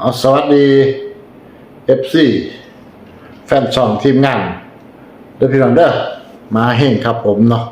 เอาสวัสดีเอฟซีแฟนช่องทีมงานเด้อพี่น้องเด้อมาเฮงครับผมเนาะ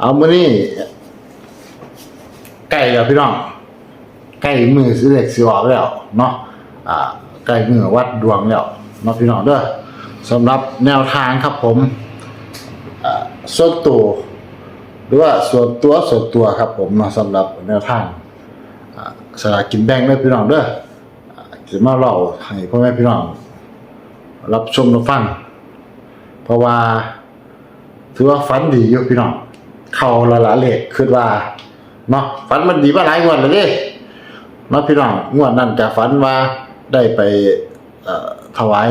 เอามื้อนี้ใกล้แล้วพี่น้องใกล้มือสิเล็กสิออกแล้วเนาะอ่าใกล้มือวัดดวงแล้วเนาะพี่น้องเด้อสำหรับแนวทางครับผมส่วนตัวหรือว่าส่วนตัวส่วนตัวครับผมเนาะสำหรับแนวทางสลากกินแบ่งเด้อพี่น้องเด้อ จะมาเล่าให้พ่อแม่พี่น้อง รับชมรับฟัง เพราะว่า ถือว่าฝันดีอยู่พี่น้อง เข้าละละเลขคิดว่าเนาะฝันมันดีมาหลายงวดแล้วเด้เนาะพี่น้องงวดนั้นก็ฝันว่าได้ไปถวาย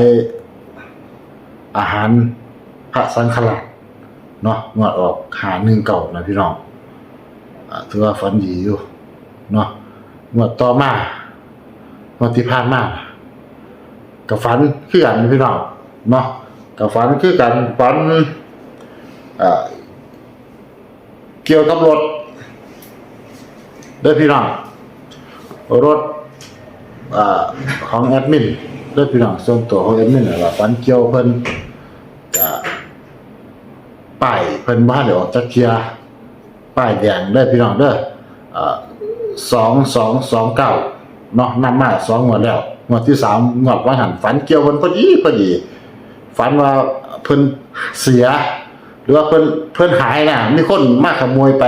อาหารพระสังฆราชเนาะงวดออกหาหนึ่งเก่านะพี่น้องอถือว่าฝันดีอยู่เนาะงวดต่อมา วดที่ผ่านมากับฝันคือกันพี่น้องเนาะกับฝันคือกันฝันเกี่ยวกับรถด้อพี่น้องรถอของแอดมินด้อพี่น้องส่วนตัวของแอดมินน่ะล่ะฝันเกี่ยวเพิ่นจะป้ายเพิ่นบ้านเดี๋ยวออกจักเทียป้ายแดงเด้พี่น้องเด้อสองสองสองเก้า เนาะนำมาสองงวดแล้วงวดที่สามงวดว่าหันฝันเกี่ยวเพิ่นพอดีพอดีฝันว่าเพิ่นเสีย หรือว่าเพิ่นเพิ่นหายน่ะมีคนมาขโมยไป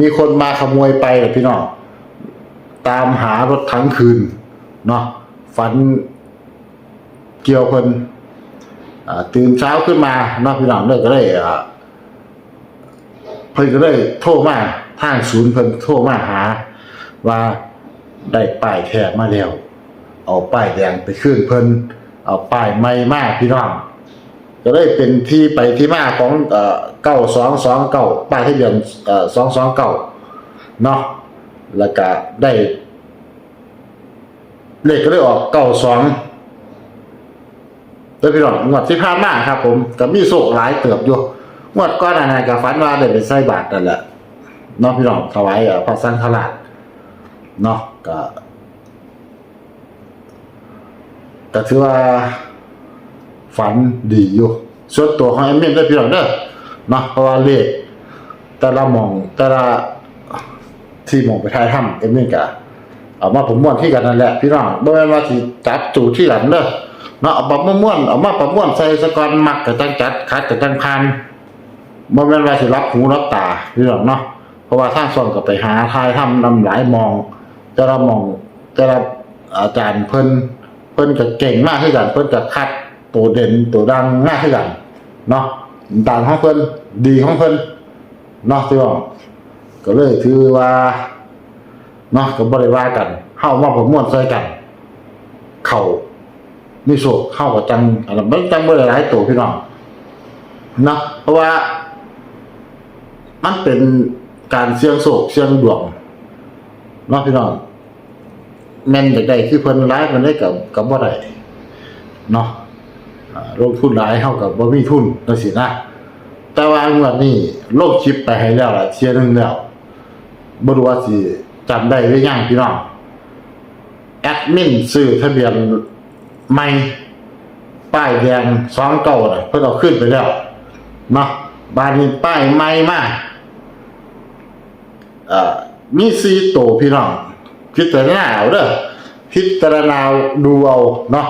มีคนมาขโมยไปเหรอพี่น้องตามหารถทั้งคืนเนาะฝันเกี่ยวเพิ่นตื่นเช้าขึ้นมาเนาะพี่น้องเลิกก็ได้เพิ่นก็เลยโทรมาทางศูนย์เพิ่นโทรมาหา ว่า ได้ป้ายแทนมาแล้ว เอาป้ายแดงไปขึ้นเพิ่นเอาป้ายใหม่มากพี่น้องก็เลยเป็นที่ไปที่มาของเอ่อ9229ป้ายทะเบียนเอ่อ229เนาะแล้วก็ได้เลขก็เลยออก92แล้วพี่น้องงวดที่ผ่านมาครับ ผมก็มีโชคหลายเติบอยู่งวดก้อนอะไรกับฟันว่าได้ไปใส่บาทนั่นแหละเนาะพี่น้องถวายอ่อพระสังฆราชเนาะ ก็ก็ถือว่า ฝันดีอยู่ส่วนตัวของเอมเมนได้พี่น้องเด้อเนาะเพราะว่าเลขแต่ละหมองแต่ละที่หมองไปทายถ้ำเอมเมนกะเอามาผมม่วนที่กันนั่นแหละพี่น้องบ่แม่นว่าสิจับจูที่หลังเด้อเนาะเอามาม่วนเอามาประม่วนใส่สะกอนมักก็จังจัดคัดก็จังพันบ่แม่นว่าสิรับหูรับตาพี่น้องเนาะเพราะว่าทางส่วนก็ไปหาทายทำนำหลายมอง แต่ละมองแต่ละอาจารย์เพิ่นเพิ่นก็เก่งมากคือกันเพิ่นก็คัดตัวเด่นตัวดังมากคือกันเนาะดังของเพิ่นดีของเพิ่นเนาะพี่น้องก็เลยถือว่าเนาะก็บ่ได้ว่ากันเฮามาประมวลใส่กัน เข้ามีโชคเข้ากับจังอันนั้นบ่จังบ่ได้หลายตัวพี่น้องนะเพราะว่า มันเป็นการเสี่ยงโศกเสี่ยงดวงเนาะพี่น้อง แม่นจากใดคือเพิ่นร้ายมันได้กับกับบ่ได้เนาะอ่าลงทุนหลายเท่ากับบ่มีทุนจังซี่นะแต่ว่างวดนี้โลกคลิปไปให้แล้วล่ะเที่ยหนึงแล้วบ่รู้ว่าสิจำได้หรือยังพี่น้องแอดมินซื้อทะเบียนใหม่ป้ายแดงสองเก่าน่ะเพิ่นเอาขึ้นไปแล้วเนาะบานนี้ป้ายใหม่มาเอ่อมีซีโตวพี่น้อง พิจารณาเอาเด้อพิจารณาดูเอาเนาะ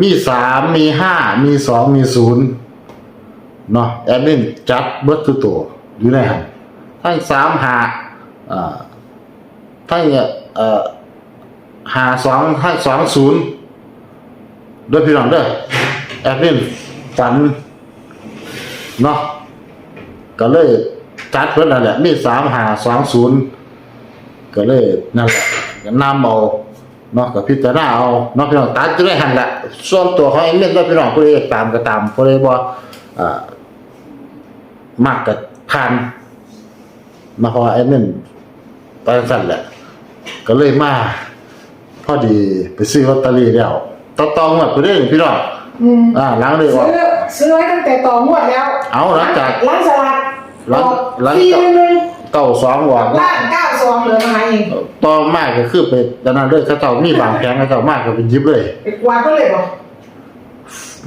มีสามมีห้ามีสองมีศูนย์เนาะแอดมินจัดเบิดทุกตัวอยู่ในหันทั้งสามหาอ่าทั้งหาสองทั้งสองศูนย์ด้อพี่น้องเด้อแอดมินฝันเนาะก็เลยจัดเพิ่นนั่นแหละมีสามหาสองศูนย์ก็เลยนั่นแหละ นำเอาเนาะก็พิจารณาเอาเนาะพี่น้องตัดจะได้หันแหละส่วนตัวของแอดมินเด้อพี่น้องผู้ใดตามก็ตามผู้ใดบ่อ่ามักก็ผ่านมาเพราะว่าแอดมินไปสั่นแหละ ก็เลยมาพอดีไปซื้อลอตเตอรี่แล้วต่อตองแบบไปเรื่อยพี่น้องอืมอ่าล้างเลยซื้ว่าอซื้อไว้ตั้งแต่ต่องวดแล้ว เอาหลังจากร้านสลัดหลังหลังทีจากนึงเก้าสองหวานบ้านเก้า สซองเหลือมาให้เองต่อมากก็คือไปดังนั้นเลยเขาเจ้ามีบางแผงเขาเจ้ามากก็เป็นยิบเลยไปกวาดก็เลยบอก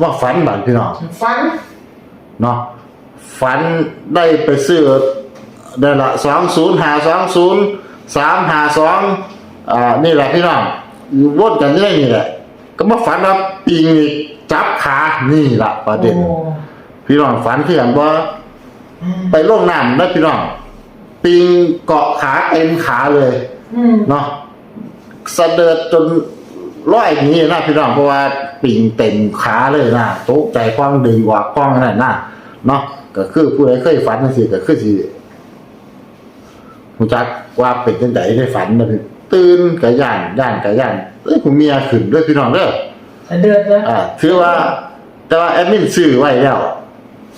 ว่าฝันบางพี่น้องฟันเนาะฝันได้ไปซื้อได้ละสองศูนย์หาสองศูนย์สามหาสองอ่านี่แหละพี่น้องอยู่วนกันที่ได้นี่แหละ ก็มาฝันว่าปิงนี่จับขานี่ละประเด็นโอ้พี่น้องฝันเพื่อนว่าอืมไปล่งน้ำแล้วพี่น้อง ปิงเกาะขาเต็มขาเลยอืมเนาะเสด็จจนร้อยหนี้นะพี่น้องเพราะว่าปิงเต็มขาเลยนะตกใจคว้างดึงออกคว้างนั่นนะเนาะก็คือผู้ใดเคยฝันจังซี่ก็คือสิรู้จักว่าเป็นจังไดได้ฝันมาตื่นกะย่านย่านกะย่านเอ้ยผมเมียขึ้นด้วยพี่น้องเด้อแต่เดือดเลยอ่าถือว่า แต่ว่าแอดมินซื้อไว้แล้ว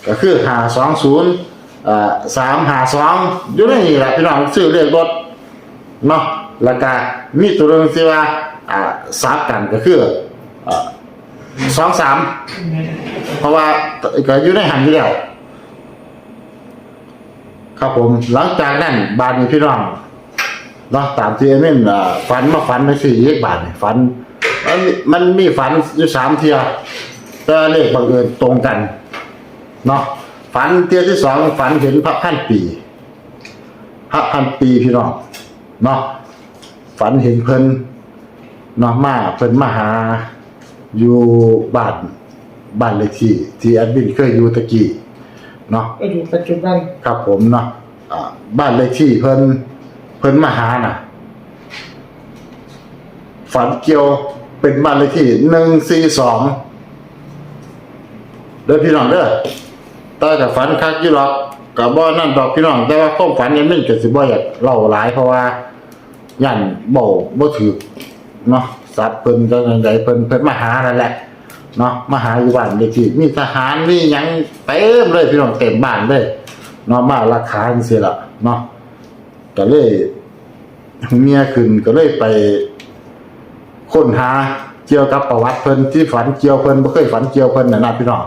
ก็คือหาสองศูนย์อ่า สามหาสองอยู่ในนี่แหละพี่น้องซื้อเลขรถเนาะแล้วก็มีตัวหนึงที่ว่าอ่าซับกันก็คืออสองสามเพราะว่าก็อยู่ในหันอยู่แล้วครับผมหลังจากนั้นบานพี่น้องเนาะตามที่แอดมินฝันมาฝันในสี่เลขบาทนี่ฝันมันมันมีฝันอยู่สามเทียแต่เลขบังเอิญตรงกันเนาะ ฝันเทียที่สองฝันเห็นพระพันปี พระพันปีพี่น้องเนาะฝันเห็นเพิ่นเนาะมาเพิ่นมาหา อยู่บ้านบ้านเลขที่ที่แอดมินเคยอยู่ตะกี้เนาะก็อยู่ปัจจุบันครับผมเนาะอ่าบ้านเลขที่เพิ่นเพิ่นมาหาน่ะ ฝันเกี่ยวเป็นบ้านเลขที่หนึ่งสี่สองเด้อพี่น้องเด้อ แต่กับฝันคักอยู่หรอกกับบ่นั่นดอกพี่น้อง แต่ว่าความฝันยังไม่เกิดสิบ่อยากเล่าหลายเพราะว่าย่านเบ่บ่ถือเนาะสัตว์เพิ่นจังไดเพิ่นเพิ่นมาหานั่นแหละเนาะมาหาอยู่บ้านเลขที่มีทหารมีหยังเต็มเลยพี่น้องเต็มบ้านเลยเนาะมาราคาจังซี่ล่ะเนาะก็เลยเมียขึ้นก็เลยไปค้นหาเกี่ยวกับประวัติเพิ่นที่ฝันเกี่ยวเพิ่นบ่เคยฝันเกี่ยวเพิ่นน่ะนะพี่น้อง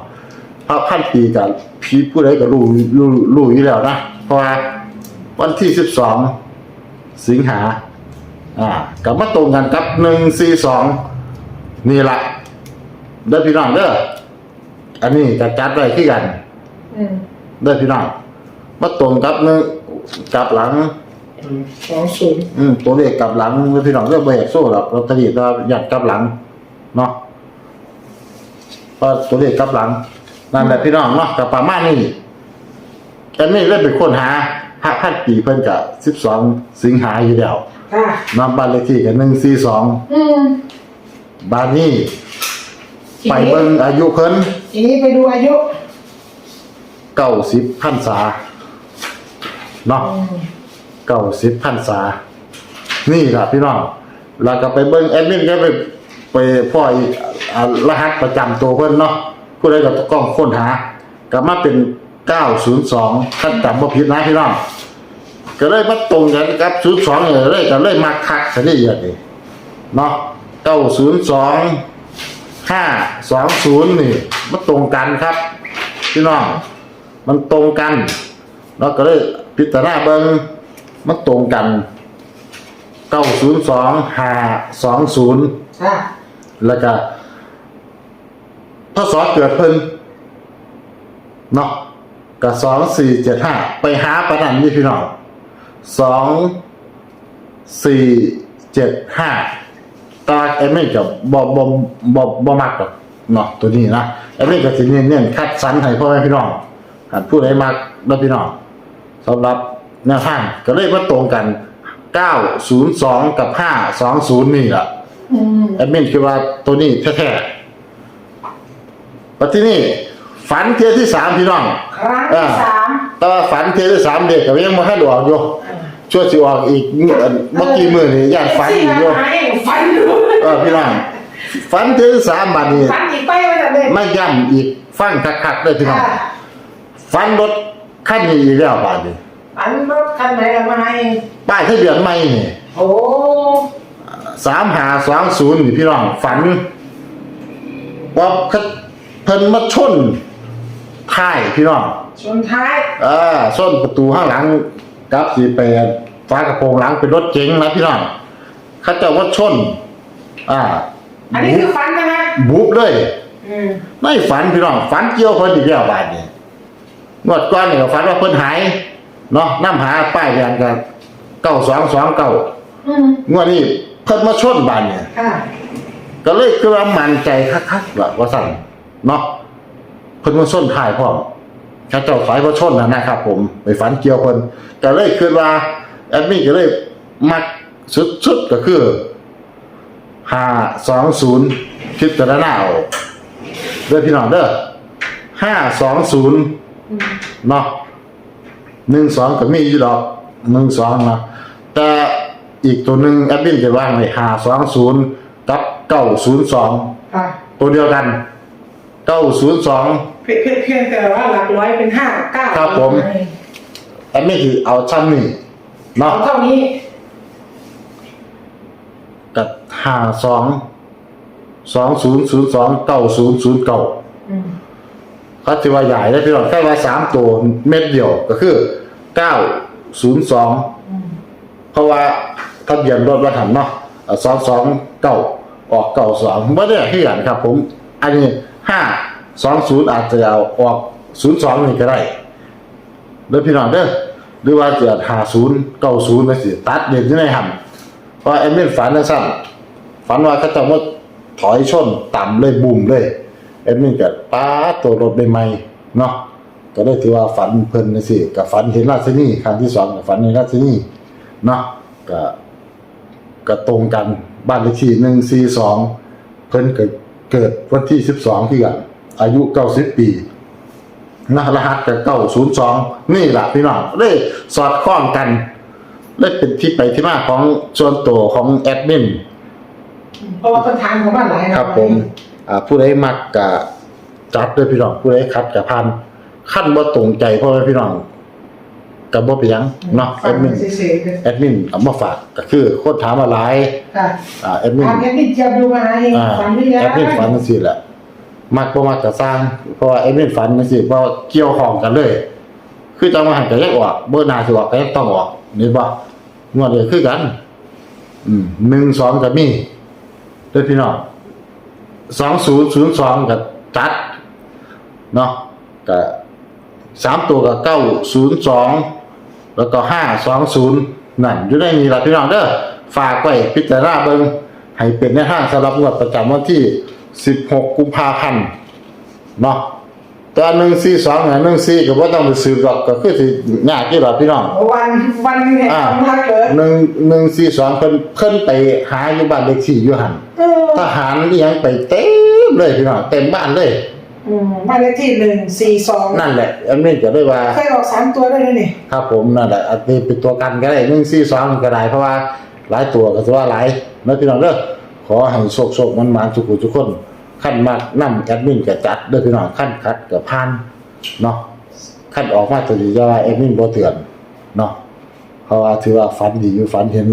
พระพันปีกับผีผู้ใดก็รู้รู้รู้อยู่แล้วนะเพราะว่าวันที่12สิงหาอ่าก็มาตรงกันกับ142นี่ล่ะเด้อพี่น้องเด้ออันนี้ก็จัดไว้คือกันอืมเด้อพี่น้องมาตรงกับหนึงกับหลังสองศูนย์อืมตัวเลขกลับหลังพี่น้องเรื่องเบรกโซ่หรอกลอตเตอรี่ก็ยัดกลับหลังเนาะเพราะตัวเลขกลับหลัง นั่นแหละพี่น้องเนาะกับประมาณนี้แต่นี่เล่นเป็นคนหาหาพันปีเพิ่นกับสิบสองสิงหาอยู่แล้วค่ะนำบ้านเลขที่กันหนึ่งสี่สองอืมบ้านนี้ทีไปนี้เบิ่งอายุเพิ่นทีนี้ไปดูอายุเก้าสิบพรรษาเนาะอืมเก้าสิบพรรษา นี่ล่ะพี่น้องแล้วก็ไปเบิ้งแอดมินก็ไปไปพ่ออีกอ่ารหัสประจำตัวเพิ่นเนาะ ผู้ใดก็ต้องกล้องค้นหาก็มาเป็น 902ถ้าจำบ่ผิดนะพี่น้องก็เลยมาตรงกันกับ02เนี่ยเลยก็เลยมาคักซะนี่อย่างนี้เนาะ902 520นี่มันตรงกันครับ พี่น้องมันตรงกันเราก็เลยพิจารณาเบิงมันตรงกันเก้าศูนย์สองห้าสองศูนย์ค่ะแล้วก็ พศเกิดเพิ่นเนาะก็สองสี่เจ็ดห้าไปหาประนันนี่พี่น้องสองสี่เจ็ดห้าตาเอ็มไม่กับบอบบบอบมักหรอกเนาะตัวนี้นะเอ็มไม่กับสิเน้นๆคัดสรรให้พ่อแม่พี่น้องหากผู้ใดมักแล้วพี่น้องสำหรับแนวทางก็เลยมาตรงกัน902กับ520นี่แหละอืมแอดมินคิดว่าตัวนี้แท้ๆ ปัจจุบันฝันเทียที่สามพี่น้อง ครั้งที่สามแต่ว่าฝันเทียที่สามเด็กก็ยังไม่ให้ดออกอยู่อ่าช่วยสิออกอีกเอ่อเมื่อกี้มือนี่ย่านฝันอีกอยู่ฝันอยู่เออพี่น้องฝันเทียที่สามบัดนี้ฝันอีกไปไม่ได้เลยไม่ย่ำอีกฟังคักๆเลยพี่น้องค่ะฝันรถขั้นนี้อีกแล้วบาดนี้ฝันรถคันไหนละมาให้ป้ายทะเบียนไม่นี่โอ้สามหาสองศูนย์นี่พี่น้องฝันว่า เพิ่นมาชนท้ายพี่น้องชนท้าย เออส้นประตูข้างหลังกับสีแปดฝากระโปรงหลังเป็นรถเก๋งนะพี่น้องเขาเจะว่าชน อ่าอันนี้คือฟันนะฮะบุบเลยอืมไม่ฝันพี่น้องฝันเกี่ยวเพิ่นอีกแล้วบาดนี้งวดก่อนนี่ก็ฝันว่าเพิ่นหายเนาะนํหาป้ายแดงกันเก้าสองสองเก้าอืมงวดนี้เพิ่นมาชนบาดเนี่ย ค่ะก็เลยคือว่ามั่นใจคักๆว่าว่าสั่น เนาะเพิ่นมาชนท้ายพร้อมเขาเจ้าสายมาชนนะนะครับ ผมไปฝันเกี่ยวเพิ่นก็เลยคือว่าแอดมินก็เลยมักสุดๆก็คือห้าสองศูนย์พิจารณาเอาเด้อพี่น้องเด้อห้าสองศูนย์อืมเนาะหนึ่งสองก็มีอยู่ดอกหนึ่งสองนะแต่อีกตัวหนึ่งแอดมินจะว่างไว้ห้าสองศูนย์กับเก้าศูนย์สองค่ะตัวเดียวกัน เก้าศูนย์สอง เพียงเพียงเพียงแต่ว่าหลักร้อยเป็นห้ากับเก้าครับผมแอดมินคือเอาชั้นนี่เอาเนาะเท่านี้กับห้าสองสองศูนย์ศูนย์สองเก้าศูนย์ศูนย์เก้าอืมเขาถือว่าใหญ่ได้พี่น้องแค่ว่าสามตัวเม็ดเดียวก็คือเก้าศูนย์สองอืมเพราะว่าทะเบียนรถวัดหันเนาะสองสองเก้าออกเก้าสองไม่ได้ที่อย่างครับผม อันนี้ ห้าสองศูนย์อาจจะเอาออกศูนย์สองนี่ก็ได้เด้อพี่น้องเด้อหรือว่าจะหาศูนย์เก้าศูนย์นะสิตัดเด่นที่ไหนหันเพราะเอ็มเนฝันนะสั้นฝันว่าเขาจะว่าถอยชนต่ำเลยบุ่มเลยเอ็มเนก็ป้าดตัวรถใหม่เนาะก็ได้ถือว่าฝันเพลินนะสิกับฝันเห็นราชนีครั้งที่สองกับฝันในราชนีเนาะก็ก็ตรงกันบ้านเลขที่หนึ่งสี่สองเพิ่นเกิด เกิดวันที่สิบสองที่กันอายุเก้าสิบปีนะรหัสกับเก้าศูนย์สองนี่แหละพี่น้องได้สอดคล้องกันได้เป็นที่ไปที่มาของส่วนตัวของแอดมินเพราะว่าปัญหาของบ้านหลายนะครับ ผมอ่าผู้ใดมักกะจัดด้วยพี่น้องผู้ใดคัดกับพันขั้นบ่ตรงใจพ่อแม่พี่น้อง กับบ่ไปนหยังเนาะฟัแองดมินเฉยๆเลยแอดมินเอามาฝากก็คือคนถามมาหลายค่ะอ่าแอดมินทางแอดมินเจียบดูมาให้อ่าฝันไม่ได้แอดมินฝันจังซี่แหละมักบ่มักก็สร้าง เพราะว่าแอดมินฝันจังซี่เพราะว่าเกี่ยวข้องกันเลย คือจังว่าหันก็ยังออกเบอร์หน้าสิออกก็ยังต้องออกนี่บ่งวดนี้คือกัน อืม1 2ก็มีเด้อพี่น้อง2002ก็จัดเนาะก็สามตัวก็902 แล้วก็520นั่นอยู่ในนี้ล่ะพี่น้องเด้อฝากไว้พิจารณาเบิ่งให้เป็นแนวทางสำหรับงวดประจำวันที่ 16 กุมภาพันธ์เนาะแตัวหนึ่งสี่สองเนี่ยหนึ่งสี่ก็บ่ต้องไปซื้อหรอกก็คือสิยากที่หรอพี่น้องวันวันแห่งอ่าความรักเกิดหนึ่งหนึ่งสี่สองเพิ่นเพิ่นไปหาอยู่บ้านเลขที่อยู่หันเออทหารนี่ยังไปเต็มเลยพี่น้องเต็มบ้านเลย อืมบ้านเลขที่หนึ่งสี่สองนั่นแหละอันนี้ก็ได้ว่า เคยออกสามตัวได้เลยนี่ครับผมนั่นแหละอันนี้เป็นตัวกันก็ได้หนึ่งสี่สองก็ได้เพราะว่าหลายตัวก็ถือว่าหลายนะพี่น้องเด้อขอให้โชคโชคมันมาทุกคนทุกคนขั้นมากนั่แอดมินกับจัดเด้อพี่น้องขั้นคัดกับพันเนาะขั้นออกมาตัวดีจะว่าแอดมินบ่เตือนเนาะเพราะว่าถือว่าฝันดีอยู่ฝันเห็น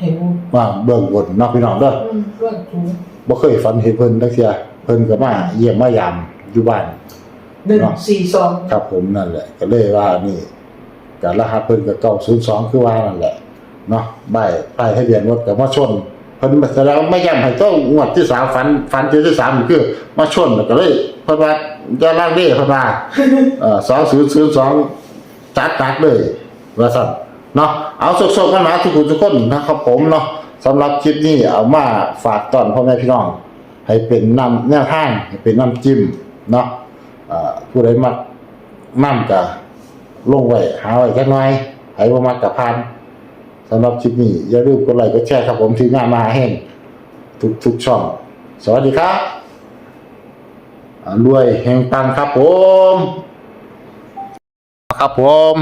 เห็นว่าเบื้องบนเนาะพี่น้องเด้ออืมเรื่องสูงบ่เคยฝันเห็นเพิ่นจักเที่ย เพิ่นก็มาเยี่ยมมายามอยู่บ้าน หนึ่งสี่สองครับผมนั่นแหละ ก็เลยว่านี่กับรหัสเพิ่นก็เก้าศูนย์สองคือว่านั่นแหละเนาะใบป้ายทะเบียนรถก็มาชนเพิ่นแสดงว่าไม่ย้ำให้ต้องงวดที่สามฝันฝันเจอที่สามคือมาชนแล้วก็เลยเพิ่นว่าจะล่างเด้เพิ่นว่าเอ่อสองศูนย์ศูนย์สองจัดจัดเลยว่าสั่นเนาะเอาสุกๆกันมาทุกคนทุกคนนะครับผมเนาะสำหรับคลิปนี้เอามาฝากตอนพ่อแม่พี่น้อง ให้เป็นน้ำแนวทางให้เป็นน้ำจิ้มเนาะอ่าผู้ใดมักน้ำกะลงไว้หาไว้จักหน่อยให้บ่มักกะพานสำหรับคลิปนี้อย่าลืมกดไลค์กดแชร์ครับผมที่งานมาแห่งทุกทุกช่อง สวัสดีครับรวยแห่งปังครับผม ครับผม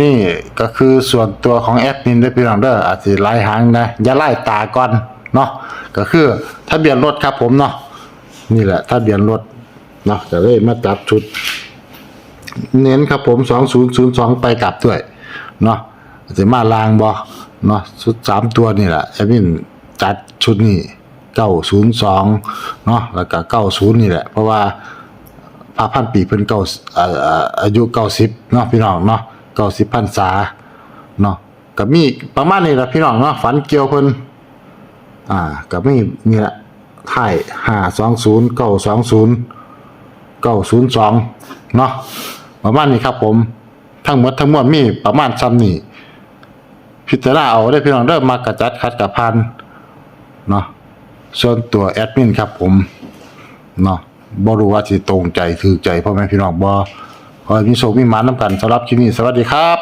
นี่ก็คือส่วนตัวของแอดมินได้พี่น้องเด้ออาจจะไล่หางนะ อย่าไล่ตาก่อน เนาะก็คือทะเบียนรถครับผมเนาะนี่แหละทะเบียนรถเนาะจะเลยมาจับชุด เน้นครับผมสองศูนย์ศูนย์สองไปกลับด้วยเนาะจะมาลางบอเนาะชุดสามตัวนี่แหละแอดมินจัดชุดนี้เก้าศูนย์สองเนาะแล้วก็เก้าศูนย์นี่แหละ เพราะว่าพระพันปีเพิ่นเก้าอายุเก้าสิบเนาะพี่น้องเนาะเก้าสิบพรรษาเนาะก็มีประมาณนี้แหละพี่น้องเนาะฝันเกี่ยวเพิ่น อ่าก็มีนี่ละท้าสองศูนย520 920 902เนาะประมาณนี้ครับผม ทั้งหมดทั้งมวลมีประมาณซ้ำนี่พิจารณาเอาได้พี่น้องเริ่มมากระจัดคัดกับพันเนาะส่วนตัวแอดมินครับผมเนาะบ่รู้ว่าสิตรงใจถือใจพ่อแม่พี่น้องบ่ขอให้มีโชคมีหมานน้ำกันสำหรับคลิปนี้สวัสดีครับ